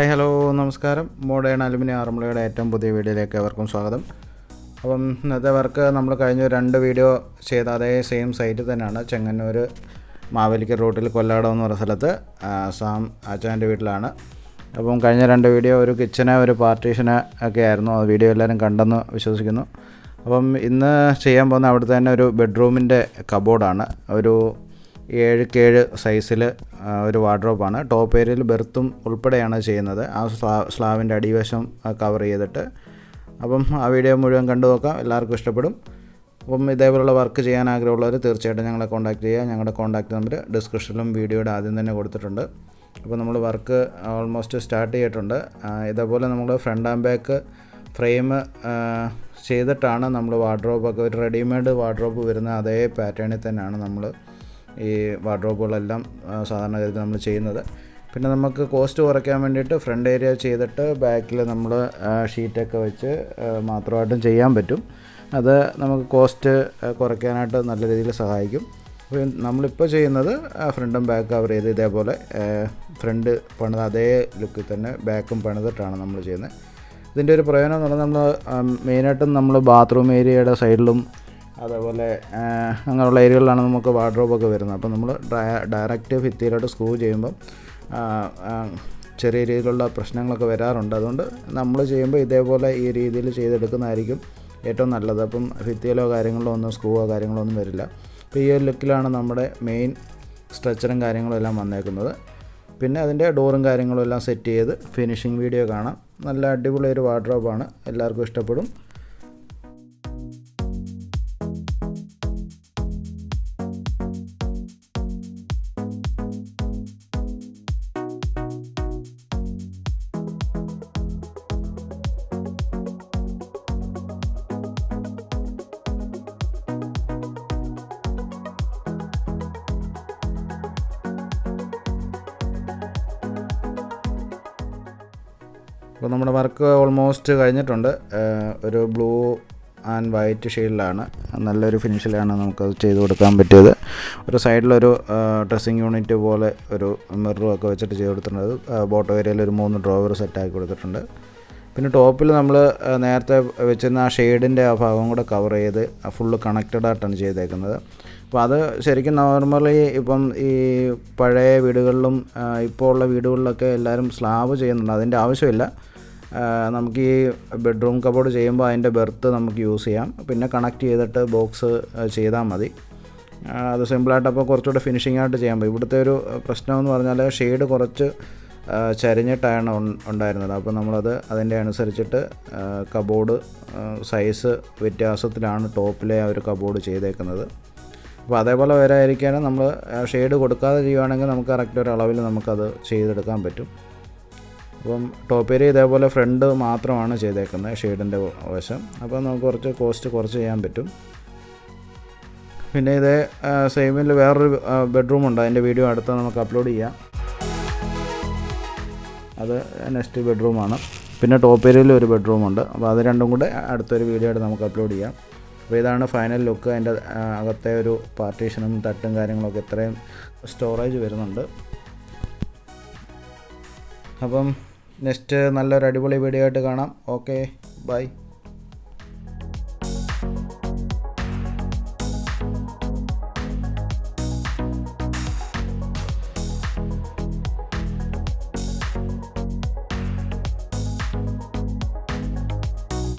Hi hello നമസ്കാരം. Modern aluminium ആറന്മുളയുടെ ഏറ്റവും പുതിയ വീഡിയോയിലേക്ക് എവർക്കും സ്വാഗതം. അപ്പം ഇന്നത്തെ വർക്ക് നമ്മൾ കഴിഞ്ഞ രണ്ട് വീഡിയോ ചെയ്ത അതേ സെയിം സൈറ്റിൽ തന്നെയാണ്. ചെങ്ങന്നൂർ മാവേലിക്കൽ റൂട്ടിൽ കൊല്ലാടം എന്ന് പറഞ്ഞ സ്ഥലത്ത് സാം അച്ചാന്റെ വീട്ടിലാണ്. അപ്പം കഴിഞ്ഞ രണ്ട് വീഡിയോ ഒരു കിച്ചന് ഒരു പാർട്ടീഷന് ഒക്കെ ആയിരുന്നു. ആ വീഡിയോ എല്ലാവരും കണ്ടെന്ന് വിശ്വസിക്കുന്നു. അപ്പം ഇന്ന് ചെയ്യാൻ പോകുന്ന അവിടുത്തെ തന്നെ ഒരു ബെഡ്റൂമിന്റെ കബോർഡാണ് ഒരു ഏഴ് കേഴ് സൈസിൽ ഒരു വാർഡ്രോബാണ് ടോപ്പ് ഏരിയയിൽ ബെർത്തും ഉൾപ്പെടെയാണ് ചെയ്യുന്നത്. ആ സ്ലാ സ്ലാവിന്റെ അടിവശം കവർ ചെയ്തിട്ട്. അപ്പം ആ വീഡിയോ മുഴുവൻ കണ്ടു നോക്കാം. എല്ലാവർക്കും ഇഷ്ടപ്പെടും. അപ്പം ഇതേപോലുള്ള വർക്ക് ചെയ്യാൻ ആഗ്രഹമുള്ളവർ തീർച്ചയായിട്ടും ഞങ്ങളെ കോൺടാക്ട് ചെയ്യുക. ഞങ്ങളുടെ കോൺടാക്ട് നമ്പർ ഡിസ്ക്രിപ്ഷനിലും വീഡിയോയുടെ ആദ്യം തന്നെ കൊടുത്തിട്ടുണ്ട്. അപ്പോൾ നമ്മൾ വർക്ക് ഓൾമോസ്റ്റ് സ്റ്റാർട്ട് ചെയ്തിട്ടുണ്ട്. ഇതേപോലെ നമ്മൾ ഫ്രണ്ട് ആൻഡ് ബാക്ക് ഫ്രെയിം ചെയ്തിട്ടാണ് നമ്മൾ വാർഡ്രോബൊക്കെ ഒരു റെഡിമെയ്ഡ് വാർഡ്രോബ് വരുന്ന അതേ പാറ്റേണിൽ തന്നെയാണ് നമ്മൾ ഈ വാർഡ്രോബുകളെല്ലാം സാധാരണഗതി സാധാരണഗതിയിൽ നമ്മൾ ചെയ്യുന്നത്. പിന്നെ നമുക്ക് കോസ്റ്റ് കുറയ്ക്കാൻ വേണ്ടിയിട്ട് ഫ്രണ്ട് ഏരിയ ചെയ്തിട്ട് ബാക്കിൽ നമ്മൾ ഷീറ്റൊക്കെ വെച്ച് മാത്രമായിട്ടും ചെയ്യാൻ പറ്റും. അത് നമുക്ക് കോസ്റ്റ് കുറയ്ക്കാനായിട്ട് നല്ല രീതിയിൽ സഹായിക്കും. നമ്മളിപ്പോൾ ചെയ്യുന്നത് ഫ്രണ്ടും ബാക്കും കവർ ചെയ്ത് ഇതേപോലെ ഫ്രണ്ട് പണിത് അതേ ലുക്കിൽ തന്നെ ബാക്കും പണിതിട്ടാണ് നമ്മൾ ചെയ്യുന്നത്. ഇതിന്റെ ഒരു പ്രയോജനം എന്ന് പറഞ്ഞാൽ നമ്മൾ മെയിനായിട്ടും നമ്മൾ ബാത്റൂം ഏരിയയുടെ സൈഡിലും അതേപോലെ അങ്ങനെയുള്ള ഏരിയകളിലാണ് നമുക്ക് വാർഡ്രോബൊക്കെ വരുന്നത്. അപ്പോൾ നമ്മൾ ഡയറക്റ്റ് ഭിത്തിയിലോട്ട് സ്ക്രൂ ചെയ്യുമ്പം ചെറിയ രീതിയിലുള്ള പ്രശ്നങ്ങളൊക്കെ വരാറുണ്ട്. അതുകൊണ്ട് നമ്മൾ ചെയ്യുമ്പോൾ ഇതേപോലെ ഈ രീതിയിൽ ചെയ്തെടുക്കുന്നതായിരിക്കും ഏറ്റവും നല്ലത്. അപ്പം ഭിത്തിയിലോ കാര്യങ്ങളോ ഒന്നും സ്ക്രൂവോ കാര്യങ്ങളോ ഒന്നും വരില്ല. അപ്പോൾ ഈ ഒരു ലുക്കിലാണ് നമ്മുടെ മെയിൻ സ്ട്രക്ചറും കാര്യങ്ങളും എല്ലാം വന്നേക്കുന്നത്. പിന്നെ അതിന്റെ ഡോറും കാര്യങ്ങളും എല്ലാം സെറ്റ് ചെയ്ത് ഫിനിഷിംഗ് വീഡിയോ കാണാം. നല്ല അടിപൊളി ഒരു വാർഡ്രോബാണ്. എല്ലാവർക്കും ഇഷ്ടപ്പെടും. അപ്പോൾ നമ്മുടെ വർക്ക് ഓൾമോസ്റ്റ് കഴിഞ്ഞിട്ടുണ്ട്. ഒരു ബ്ലൂ ആൻഡ് വൈറ്റ് ഷെയ്ഡിലാണ് നല്ലൊരു ഫിനിഷിലാണ് നമുക്കത് ചെയ്ത് കൊടുക്കാൻ പറ്റിയത്. ഒരു സൈഡിലൊരു ഡ്രസ്സിങ് യൂണിറ്റ് പോലെ ഒരു മിററും ഒക്കെ വെച്ചിട്ട് ചെയ്ത് കൊടുത്തിട്ടുണ്ട്. ബോട്ടോ ഏരിയയിൽ ഒരു മൂന്ന് ഡ്രോവർ സെറ്റാക്കി കൊടുത്തിട്ടുണ്ട്. പിന്നെ ടോപ്പിൽ നമ്മൾ നേരത്തെ വെച്ചിരുന്ന ആ ഷെയ്ഡിന്റെ ആ ഭാഗം കൂടെ കവർ ചെയ്ത് ഫുള്ള് കണക്റ്റഡ് ആയിട്ടാണ് ചെയ്തേക്കുന്നത്. അപ്പോൾ അത് ശരിക്കും നോർമലി ഇപ്പം ഈ പഴയ വീടുകളിലും ഇപ്പോൾ ഉള്ള വീടുകളിലൊക്കെ എല്ലാവരും സ്ലാബ് ചെയ്യുന്നുണ്ട്. അതിന്റെ ആവശ്യമില്ല. നമുക്ക് ഈ ബെഡ്റൂം കബോർഡ് ചെയ്യുമ്പോൾ അതിന്റെ ബെർത്ത് നമുക്ക് യൂസ് ചെയ്യാം. പിന്നെ കണക്ട് ചെയ്തിട്ട് ബോക്സ് ചെയ്താൽ മതി. അത് സിമ്പിളായിട്ട് അപ്പോൾ കുറച്ചുകൂടെ ഫിനിഷിംഗ് ആയിട്ട് ചെയ്യാൻ പറ്റും. ഇവിടുത്തെ ഒരു പ്രശ്നം എന്ന് പറഞ്ഞാൽ ഷെയ്ഡ് കുറച്ച് ചരിഞ്ഞിട്ടാണ് ഉണ്ടായിരുന്നത്. അപ്പോൾ നമ്മളത് അതിന്റെ അനുസരിച്ചിട്ട് കബോർഡ് സൈസ് വ്യത്യാസത്തിലാണ് ടോപ്പിലെ ആ ഒരു കബോർഡ് ചെയ്തേക്കുന്നത്. അപ്പോൾ അതേപോലെ വരാതിരിക്കാനും നമ്മൾ ഷെയ്ഡ് കൊടുക്കാതെ ചെയ്യുവാണെങ്കിൽ നമുക്ക് കറക്റ്റ് ഒരു അളവിൽ നമുക്കത് ചെയ്തെടുക്കാൻ പറ്റും. അപ്പം ടോപ്പ് ഏരിയ ഇതേപോലെ ഫ്രണ്ട് മാത്രമാണ് ചെയ്തേക്കുന്നത് ഷെയ്ഡിന്റെ വശം. അപ്പോൾ നമുക്ക് കുറച്ച് കോസ്റ്റ് കുറച്ച് ചെയ്യാൻ പറ്റും. പിന്നെ ഇതേ സെയിമിൽ വേറൊരു ബെഡ്റൂം ഉണ്ട്. അതിന്റെ വീഡിയോ അടുത്ത് നമുക്ക് അപ്ലോഡ് ചെയ്യാം. അത് നെക്സ്റ്റ് ബെഡ്റൂമാണ് പിന്നെ ടോപ്പ് ഏരിയയിൽ ഒരു ബെഡ്റൂമുണ്ട് അപ്പോൾ അത് രണ്ടും കൂടെ അടുത്തൊരു വീഡിയോ ആയിട്ട് നമുക്ക് അപ്ലോഡ് ചെയ്യാം. അപ്പോൾ ഇതാണ് ഫൈനൽ ലുക്ക്. അതിന്റെ അകത്തെ ഒരു പാർട്ടീഷനും തട്ടും കാര്യങ്ങളൊക്കെ ഇത്രയും സ്റ്റോറേജ് വരുന്നുണ്ട്. അപ്പം നെക്സ്റ്റ് നല്ലൊരു അടിപൊളി വീഡിയോ ആയിട്ട് കാണാം. Okay bye.